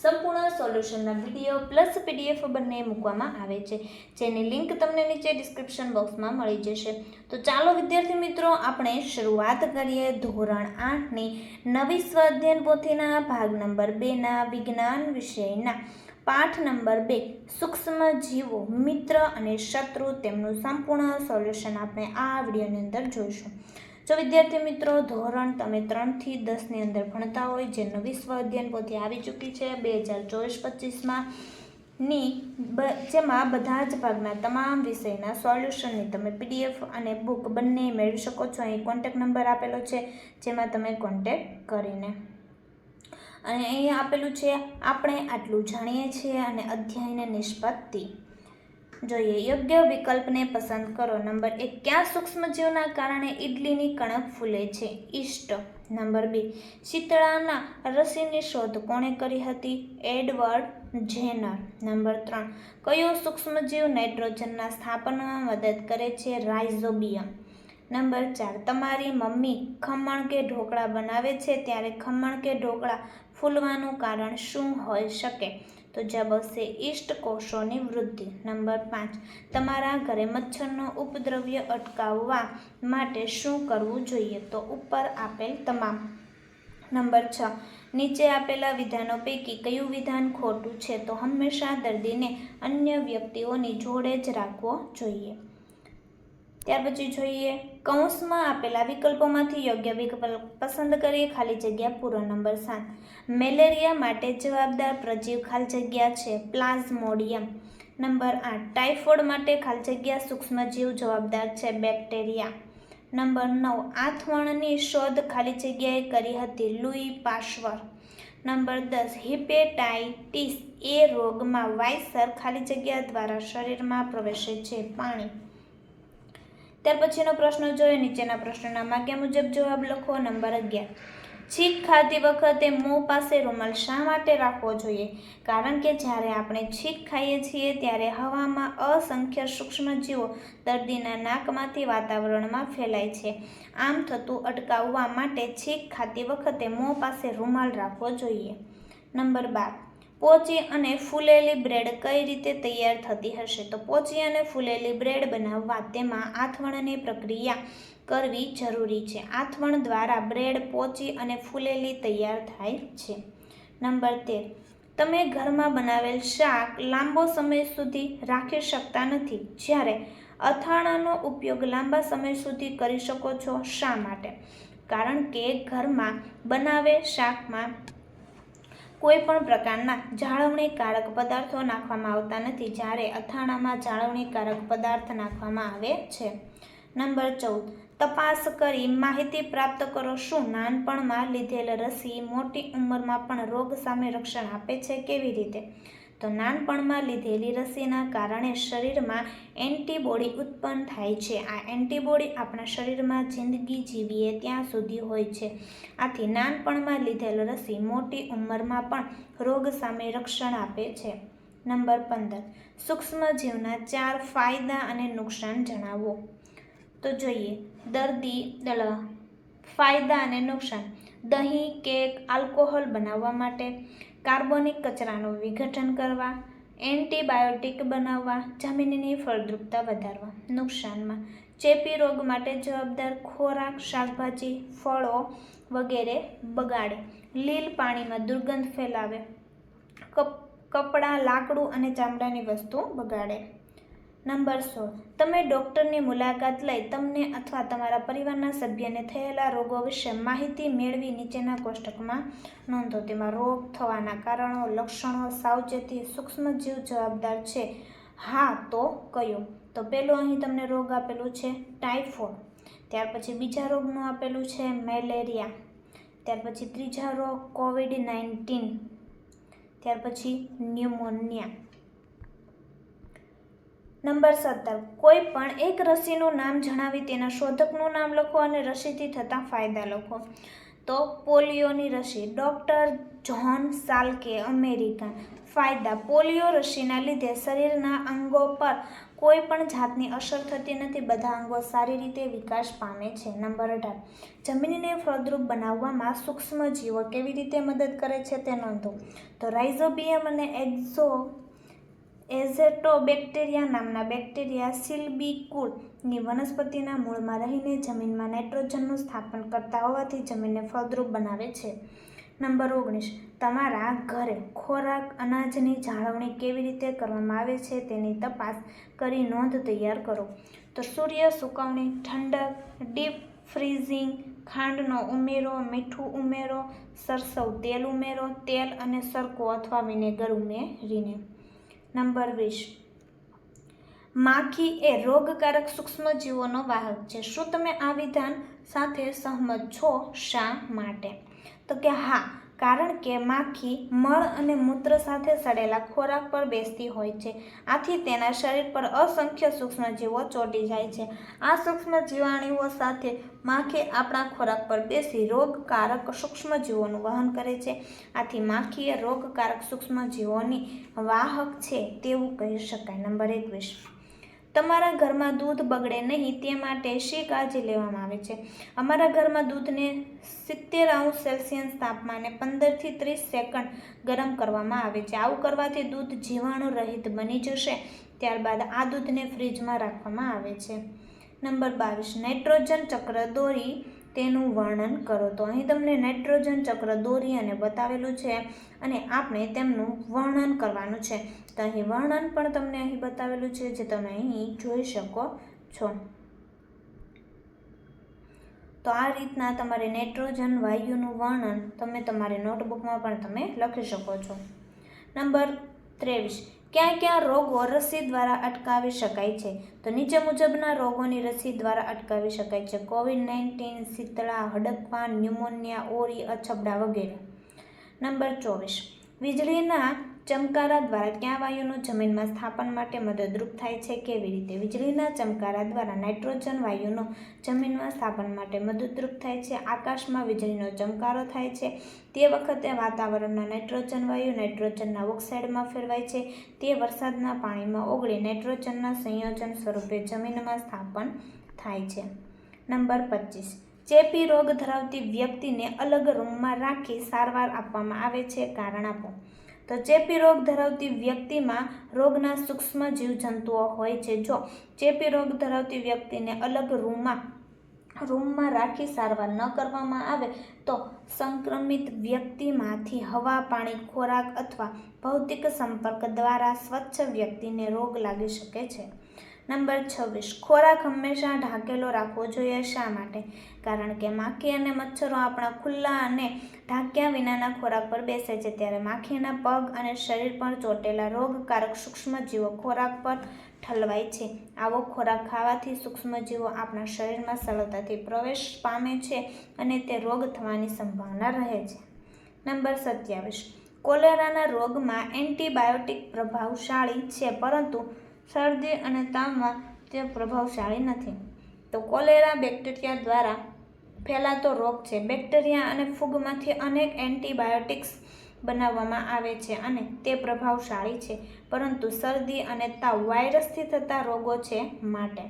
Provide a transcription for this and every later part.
સંપૂર્ણ સોલ્યુશનના video plus PDF બંને મૂકવામાં આવે છે. જેની લિંક તમને નીચે ડિસ્ક્રિપ્શન બોક્સમાં મળી જશે. તો ચાલો વિદ્યાર્થી મિત્રો, આપણે શરૂઆત કરીએ ધોરણ આઠની. નવી સ્વાધ્યાયન પોથીના ભાગ નંબર બેના વિજ્ઞાન વિષયના. પાઠ નંબર બે, સૂક્ષ્મ જીવો, મિત્ર અને શત્રુ તેમનું સંપૂર્ણ સોલ્યુશન આપણે આ વિડીયોની અંદર જોઈશું. જો વિદ્યાર્થી મિત્રો, ધોરણ તમે ત્રણથી દસની અંદર ભણતા હોય, જે નવી સ્વ અધ્યયન પોથી આવી ચૂકી છે, બે હજાર ચોવીસ પચીસમાં ની જેમાં બધા જ ભાગના તમામ વિષયના સોલ્યુશનની તમે પીડીએફ અને બુક બંને મેળવી શકો છો. અહીં કોન્ટેક નંબર આપેલો છે, જેમાં તમે કોન્ટેક કરીને. અને અહીં આપેલું છે, આપણે આટલું જાણીએ છીએ અને અધ્યાયને નિષ્પત્તિ. જોઈએ, યોગ્ય વિકલ્પને પસંદ કરો. નંબર એક, કયા સૂક્ષ્મજીવના કારણે ઈડલીની કણક ફૂલે છે? ઈષ્ટ. નંબર બે, શીતળાના રસીની શોધ કોણે કરી હતી? Edward Zener. નંબર ત્રણ, કયો સૂક્ષ્મજીવ નાઇટ્રોજનના સ્થાપનમાં મદદ કરે છે? રાઇઝોબિયમ. નંબર ચાર, તમારી મમ્મી ખમણ કે ઢોકળા બનાવે છે? ત્યારે ખમણ કે ઢોકળા ફૂલવાનું કારણ શું હોઈ શકે? તો જવાબ આવશે ઈષ્ટ કોષોની વૃદ્ધિ. નંબર પાંચ. તમારા ઘરે મચ્છરનો ઉપદ્રવ્ય અટકાવવા માટે શું કરવું જોઈએ? તો ઉપર આપેલ તમામ. નંબર છ. નીચે આપેલા વિધાનો પૈકી કયું વિધાન ખોટું છે? તો હંમેશા દર્દીને અન્ય વ્યક્તિઓની જોડે જ રાખવો જોઈએ. ત્યાર પછી જોઈએ. કૌંસમાં આપેલા વિકલ્પોમાંથી યોગ્ય વિકલ્પ પસંદ કરી ખાલી જગ્યા પૂરો નંબર સાત. મેલેરિયા માટે જવાબદાર પ્રજીવ ખાલી જગ્યા છે. પ્લાઝ્મોડિયમ. નંબર આઠ. ટાઇફોઇડ માટે ખાલી જગ્યા સૂક્ષ્મજીવ જવાબદાર છે. બેક્ટેરિયા. નંબર નવ. આથવણની શોધ ખાલી જગ્યાએ કરી હતી લુઈ પાશ્વર. નંબર દસ. હિપેટાઇટિસ. એ રોગમાં વાયસર ખાલી જગ્યા દ્વારા શરીરમાં પ્રવેશે છે. પાણી. ત્યાર પછીનો પ્રશ્ન જોઈએ નીચેના પ્રશ્નના માગ્યા મુજબ જવાબ લખો, નંબર અગિયાર. છીંક ખાતી વખતે મોં પાસે રૂમાલ શા માટે રાખવો જોઈએ? કારણ કે જ્યારે આપણે છીંક ખાઈએ છીએ, ત્યારે હવામાં અસંખ્ય સૂક્ષ્મજીવો દર્દીના નાકમાંથી વાતાવરણમાં ફેલાય છે. આમ થતું અટકાવવા માટે છીંક ખાતી વખતે મોં પાસે રૂમાલ રાખવો જોઈએ. નંબર બાર. પોચી અને ફૂલેલી બ્રેડ કઈ રીતે તૈયાર થતી હશે? તો પોચી અને ફૂલેલી બ્રેડ બનાવવા તેમાં આથવણની પ્રક્રિયા કરવી જરૂરી છે. આથવણ દ્વારા બ્રેડ પોચી અને ફૂલેલી તૈયાર થાય છે. નંબર તેર. તમે ઘરમાં બનાવેલ શાક લાંબો સમય સુધી રાખી શકતા નથી. જ્યારે અથાણાનો ઉપયોગ લાંબા સમય સુધી કરી શકો છો શા માટે? કારણ કે ઘરમાં બનાવે શાકમાં કોઈ પણ પ્રકારના જાળવણીકારક પદાર્થો નાખવામાં આવતા નથી જ્યારે અથાણામાં જાળવણીકારક પદાર્થ નાખવામાં આવે છે. નંબર ચૌદ. તપાસ કરી માહિતી પ્રાપ્ત કરો શું નાનપણમાં લીધેલ રસી મોટી ઉંમરમાં પણ રોગ સામે રક્ષણ આપે છે, કેવી રીતે? તો નાનપણમાં લીધેલી રસીના કારણે શરીરમાં એન્ટીબોડી ઉત્પન્ન થાય છે. આ એન્ટીબોડી આપણા શરીરમાં જિંદગી જીવીએ ત્યાં સુધી હોય છે. આથી નાનપણમાં લીધેલ રસી મોટી ઉંમરમાં પણ રોગ સામે રક્ષણ આપે છે. નંબર પંદર. સૂક્ષ્મજીવના ચાર ફાયદા અને નુકસાન જણાવો. તો જોઈએ. દર્દી ફાયદા અને નુકસાન. દહીં, કેક, આલ્કોહોલ બનાવવા માટે કાર્બનિક કચરાનું વિઘટન કરવા, એન્ટીબાયોટિક બનાવવા, જમીનની ફળદ્રુપતા વધારવા, નુકસાનમાં, ચેપી રોગ માટે જવાબદાર ખોરાક, શાકભાજી, ફળો વગેરે બગાડે, લીલ પાણીમાં દુર્ગંધ ફેલાવે, કપ, કપડાં, લાકડું અને ચામડાની વસ્તુ બગાડે. નંબર સોળ તમે ડૉક્ટરની મુલાકાત લઈ તમને અથવા તમારા પરિવારના સભ્યને થયેલા રોગો વિશે માહિતી મેળવી નીચેના કોષ્ટકમાં નોંધો. તેમાં રોગ થવાના કારણો, લક્ષણો, સાવચેતી, સૂક્ષ્મજીવ જવાબદાર છે. હા, તો કયો? તો પહેલો અહીં તમને રોગ આપેલું છે ટાઇફોઇડ ત્યાર પછી બીજા રોગનું આપેલું છે, મેલેરિયા. ત્યાર પછી ત્રીજા રોગ, કોવિડ નાઇન્ટીન. ત્યાર પછી ન્યુમોનિયા. નંબર સત્તર. કોઈ પણ એક રસીનું નામ જણાવી તેના શોધકનું નામ લખો અને રસીથી થતા ફાયદા લખો. તો પોલિયોની રસી. ડૉક્ટર જ્હોન સાલ્કે અમેરિકા ફાયદા. પોલિયો રસીના લીધે શરીરના અંગો પર કોઈ પણ જાતની અસર થતી નથી. બધા અંગો સારી રીતે વિકાસ પામે છે. નંબર અઢાર. જમીનને ફળદ્રુપ બનાવવામાં સૂક્ષ્મ જીવો કેવી રીતે મદદ કરે છે તે નોંધો. તો રાઇઝોબિયમ અને એક્ઝો એઝેટોબેક્ટેરિયા નામના બેક્ટેરિયા સિલ્બીકુલની વનસ્પતિના મૂળમાં રહીને જમીનમાં નાઇટ્રોજનનું સ્થાપન કરતા હોવાથી જમીનને ફળદ્રુપ બનાવે છે. નંબર ઓગણીસ. તમારા ઘરે ખોરાક અનાજની જાળવણી કેવી રીતે કરવામાં આવે છે તેની તપાસ કરી નોંધ તૈયાર કરો. તો સૂર્ય સુકવણી, ઠંડક, ડીપ ફ્રીઝિંગ, ખાંડનો ઉમેરો, મીઠું ઉમેરો, સરસવ તેલ ઉમેરો, તેલ અને સરકો અથવા વિનેગર ઉમેરીને નંબર વીસ. માખી એ રોગકારક સૂક્ષ્મજીવોનો વાહક છે. શું તમે આ વિધાન સાથે સહમત છો શા માટે? તો કે હા કારણ કે માખી મળ અને મૂત્ર સાથે સડેલા ખોરાક પર બેસતી હોય છે. આથી તેના શરીર પર અસંખ્ય સૂક્ષ્મજીવો ચોંટી જાય છે. આ સૂક્ષ્મ જીવાણુઓ સાથે માખી આપણા ખોરાક પર બેસી રોગકારક સૂક્ષ્મજીવોનું વહન કરે છે. આથી માખી એ રોગકારક સૂક્ષ્મજીવોની વાહક છે તેવું કહી શકાય. નંબર એકવીસ. તમારા ઘરમાં દૂધ બગડે નહીં તે માટે શી કાળજી લેવામાં આવે છે? અમારા ઘરમાં દૂધને સિત્તેર અંશ સેલ્સિયસ તાપમાને પંદરથી ત્રીસ સેકન્ડ ગરમ કરવામાં આવે છે. આવું કરવાથી દૂધ જીવાણુ રહિત બની જશે. ત્યારબાદ આ દૂધને ફ્રીજમાં રાખવામાં આવે છે. નંબર બાવીસ. નાઇટ્રોજન ચક્ર દોરી તેનું વર્ણન કરો. તો અહીં તમને નાઇટ્રોજન ચક્ર દોરી અને બતાવેલું છે અને આપણે તેમનું વર્ણન કરવાનું છે. તો અહીં વર્ણન પણ તમને અહીં બતાવેલું છે જે તમે અહીં જોઈ શકો છો. તો આ રીતના તમારે નાઇટ્રોજન વાયુનું વર્ણન તમે તમારી નોટબુકમાં પણ તમે લખી શકો છો. નંબર ત્રેવીસ. ક્યાં ક્યાં રોગો રસી દ્વારા અટકાવી શકાય છે? તો નીચે મુજબના રોગોની રસી દ્વારા અટકાવી શકાય છે. કોવિડ નાઇન્ટીન શીતળા હડકવા ન્યુમોનિયા, ઓરી, અછબડા વગેરે. નંબર ચોવીસ. વીજળીના ચમકારા દ્વારા ક્યાં વાયુનું જમીનમાં સ્થાપન માટે મદદરૂપ થાય છે, કેવી રીતે વીજળીના ચમકારા દ્વારા નાઇટ્રોજન વાયુનો જમીનમાં સ્થાપન માટે મદદરૂપ થાય છે, આકાશમાં વીજળીનો ચમકારો થાય છે, તે વખતે વાતાવરણના નાઇટ્રોજન વાયુ નાઇટ્રોજનના ઓક્સાઇડમાં ફેરવાય છે, તે વરસાદના પાણીમાં ઓગળી નાઇટ્રોજનના સંયોજન સ્વરૂપે જમીનમાં સ્થાપન થાય છે. નંબર પચીસ. ચેપી રોગ ધરાવતી વ્યક્તિને અલગ રૂમમાં રાખી સારવાર આપવામાં આવે છે, કારણ આપો. તો ચેપી રોગ ધરાવતી વ્યક્તિમાં રોગના સૂક્ષ્મ જીવજંતુઓ હોય છે. જો ચેપી રોગ ધરાવતી વ્યક્તિને અલગ રૂમમાં રૂમમાં રાખી સારવાર ન કરવામાં આવે તો સંક્રમિત વ્યક્તિમાંથી હવા, પાણી, ખોરાક અથવા ભૌતિક સંપર્ક દ્વારા સ્વચ્છ વ્યક્તિને રોગ લાગી શકે છે. નંબર છવ્વીસ, ખોરાક હંમેશા ઢાંકેલો રાખવો જોઈએ શા માટે? કારણ કે માખી અને મચ્છરો આપણા ખુલ્લા અને ઢાંક્યા વિનાના ખોરાક પર બેસે છે. ત્યારે માખીના પગ અને શરીર પર ચોટેલા રોગકારક સૂક્ષ્મજીવો ખોરાક પર ઠલવાય છે. આવો ખોરાક ખાવાથી સૂક્ષ્મજીવો આપણા શરીરમાં સરળતાથી પ્રવેશ પામે છે અને તે રોગ થવાની સંભાવના રહે છે. નંબર સત્યાવીસ. કોલેરાના રોગમાં એન્ટીબાયોટિક પ્રભાવશાળી છે, પરંતુ શરદી અને તાવમાં તે પ્રભાવશાળી નથી. તો કોલેરા બેક્ટેરિયા દ્વારા ફેલાતો રોગ છે. બેક્ટેરિયા અને ફૂગમાંથી અનેક એન્ટીબાયોટિક્સ બનાવવામાં આવે છે અને તે પ્રભાવશાળી છે, પરંતુ શરદી અને તાવ વાયરસથી થતા રોગો છે માટે.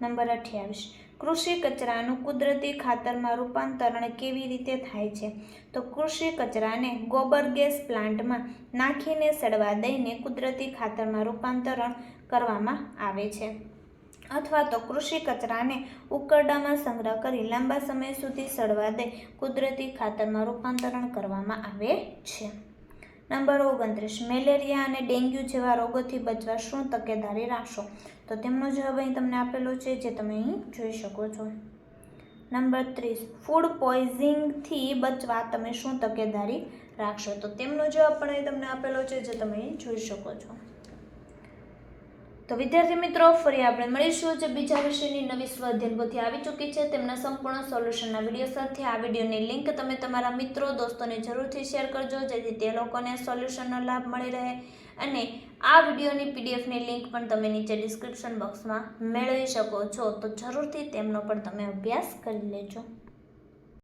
નંબર અઠ્યાવીસ. કૃષિ કચરાનું કુદરતી ખાતરમાં રૂપાંતરણ કેવી રીતે થાય છે? તો કૃષિ કચરાને ગોબર ગેસ પ્લાન્ટમાં નાખીને સડવા દઈને કુદરતી ખાતરમાં રૂપાંતરણ કરવામાં આવે છે. અથવા તો કૃષિ કચરાને ઉકરડામાં સંગ્રહ કરી લાંબા સમય સુધી સડવા દે કુદરતી ખાતરમાં રૂપાંતરણ કરવામાં આવે છે. નંબર ઓગણત્રીસ, મેલેરિયા અને ડેન્ગ્યુ જેવા રોગોથી બચવા શું તકેદારી રાખશો? તો તેમનો જવાબ અહીં તમને આપેલો છે, જે તમે અહીં જોઈ શકો છો. નંબર ત્રીસ, ફૂડ પોઈઝિંગથી બચવા તમે શું તકેદારી રાખશો? તો તેમનો જવાબ પણ અહીં તમને આપેલો છે, જે તમે જોઈ શકો છો. તો વિદ્યાર્થી મિત્રો, ફરી આપણે મળીશું જે બીજા વિષયની નવી સ્વાધ્યાય પોથી આવી ચૂકી છે તેમના સંપૂર્ણ સોલ્યુશનના વીડિયો સાથે. આ વિડીયોની લિંક તમે તમારા મિત્રો, દોસ્તોને જરૂરથી શેર કરજો, જેથી તે લોકોને સોલ્યુશનનો લાભ મળી રહે. અને આ વિડીયોની પીડીએફની લિંક પણ તમે નીચે ડિસ્ક્રિપ્શન બોક્સમાં મેળવી શકો છો, તો જરૂરથી તેમનો પણ તમે અભ્યાસ કરી લેજો.